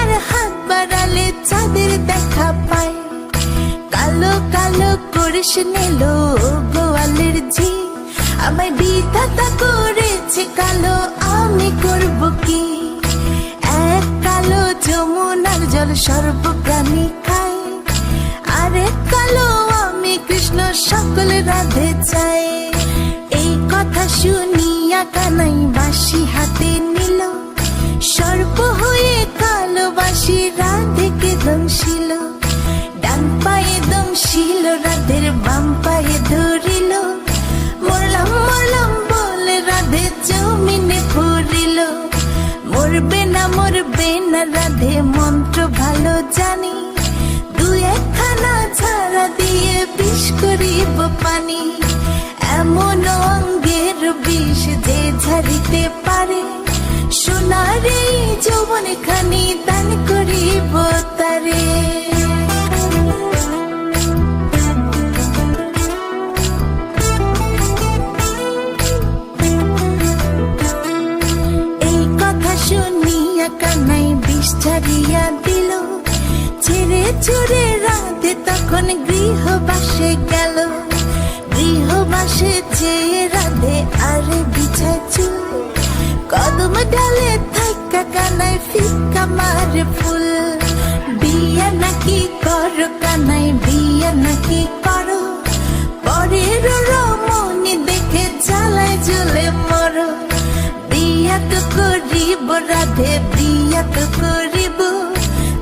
আর হাত বাড়ালে চাঁদের দেখা পায় কালো কালো করিস নিল গোয়ালের ঝি। আমায় বিধাতা করেছে কালো, আমি করব কি? এক কালো যমুনার জল সর্বপ্রাণী খায় আরেক কালো আমি কৃষ্ণ সকল রাধে চাই। এই কথা শুনিয়া কানাই বাসি হাতে নিল। কালো বাসি রাধেকে দংশিল ডান পায়ে দংশিল রাধের বাম পায়ে ধরিল। মরলাম মরলাম বলে রাধে জমিনে পড়িল মরবে না মরবে না রাধে মন্ত্র ভালো জানি। দু একখানা ছাড়া দিয়ে বিষ করিব পানি। এমন অঙ্গের বিষ যে ঝাড়িতে পারে। সোনার যৌবন খানি দান করিব চড়ে রাধে তখন গৃহবাসে গেল। গৃহবাসে যে রাধে, আরে বিছা চুল। কদম ডালে থাকা কানাই ফিকা মারে ফুল। বিয়া নাকি করো কানাই বিয়া নাকি করো। পরের রমণী দেখে জ্বালায় জ্বলে মরো। বিয়া তো করিব রাধে, বিয়া তো করিব।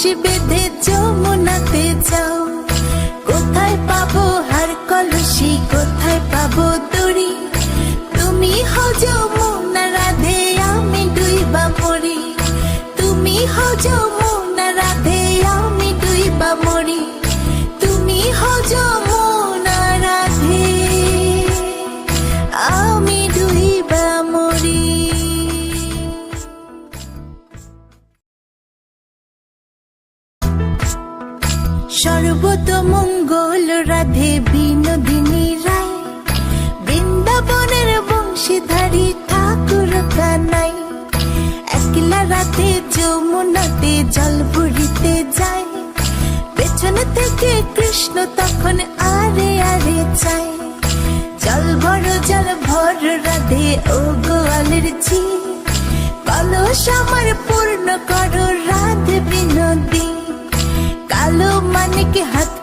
কলসি বেঁধে যমুনাতে যাও কোথায় পাবো হার কলসি কোথায় পাবো সর্বতমঙ্গল রাধে বিনোদিনী রায়। বৃন্দাবনের বংশীধারী ঠাকুর কানাই একলা রাতে যমুনাতে জল বুড়িতে যায়। পেছন থেকে কৃষ্ণ তখন আরে আরে চায়। জল ভর জল ভর, রাধে ও গোয়ালের ঝি পূর্ণ করো